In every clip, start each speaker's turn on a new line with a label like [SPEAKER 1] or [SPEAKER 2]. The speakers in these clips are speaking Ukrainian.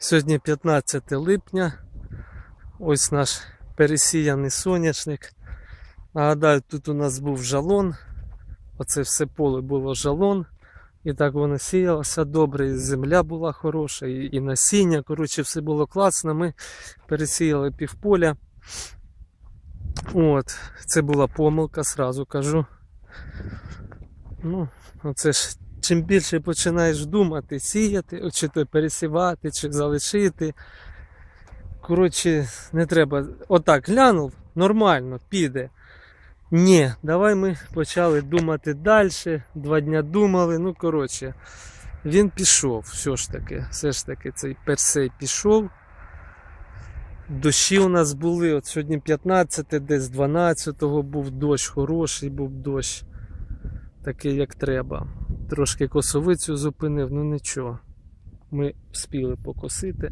[SPEAKER 1] Сьогодні 15 липня. Ось наш пересіяний соняшник. Нагадаю, тут у нас був жалон. Оце все поле було жалон. І так воно сіялося добре, і земля була хороша, і, і насіння. Коротше, все було класно. Ми пересіяли півполя. От, це була помилка, сразу кажу. Ну, оце ж чим більше починаєш думати, сіяти, чи то пересівати, чи залишити. Коротше, не треба. Отак глянув, нормально, піде. Ні, давай ми почали думати далі. Два дня думали. Ну, коротше, він пішов, все ж таки, все ж таки, цей персей пішов. Дощі у нас були, от сьогодні 15, десь 12-го був дощ, хороший був дощ. Такий, як треба. Трошки косовицю зупинив, ну нічого. Ми спіли покосити.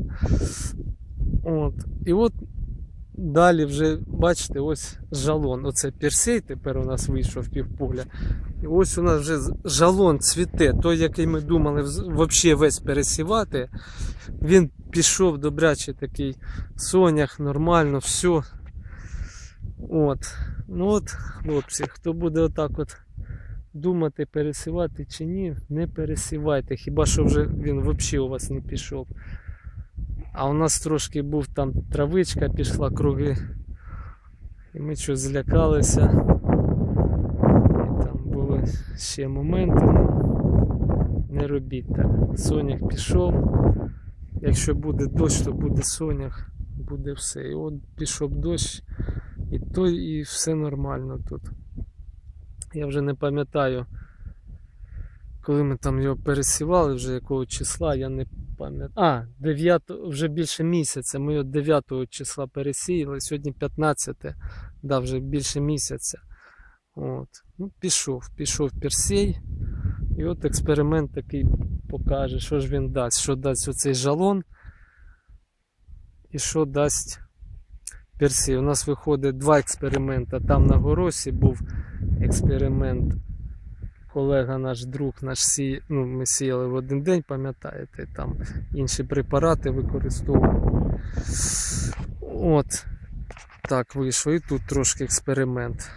[SPEAKER 1] От. І от далі вже, бачите, ось жалон. Оце персей тепер у нас вийшов півполя. І ось у нас вже жалон цвіте. Той, який ми думали взагалі весь пересівати, він пішов добрячий такий сонях, нормально, все. От. Ну от, хлопці, хто буде отак от думати, пересівати чи ні, не пересівайте. Хіба що вже він взагалі у вас не пішов. А у нас трошки був там травичка, пішла круги. І ми щось злякалися. І там були ще моменти. Ну, не робіть так. Сонях пішов. Якщо буде дощ, то буде сонях, буде все. І от пішов дощ, і то, і все нормально тут. Я вже не пам'ятаю, коли ми там його пересівали, вже якого числа, я не пам'ятаю. А, 9, вже більше місяця. Ми його 9 числа пересіяли, сьогодні 15, да, вже більше місяця. От. Ну, пішов, пішов Персей. І от експеримент такий покаже, що ж він дасть, що дасть оцей жалон. І що дасть Персей. У нас виходить два експерименти. Там на горосі був експеримент. Колега наш друг наш сі... ну, ми сіяли в один день, пам'ятаєте, там інші препарати використовували. От так вийшло. І тут трошки експеримент.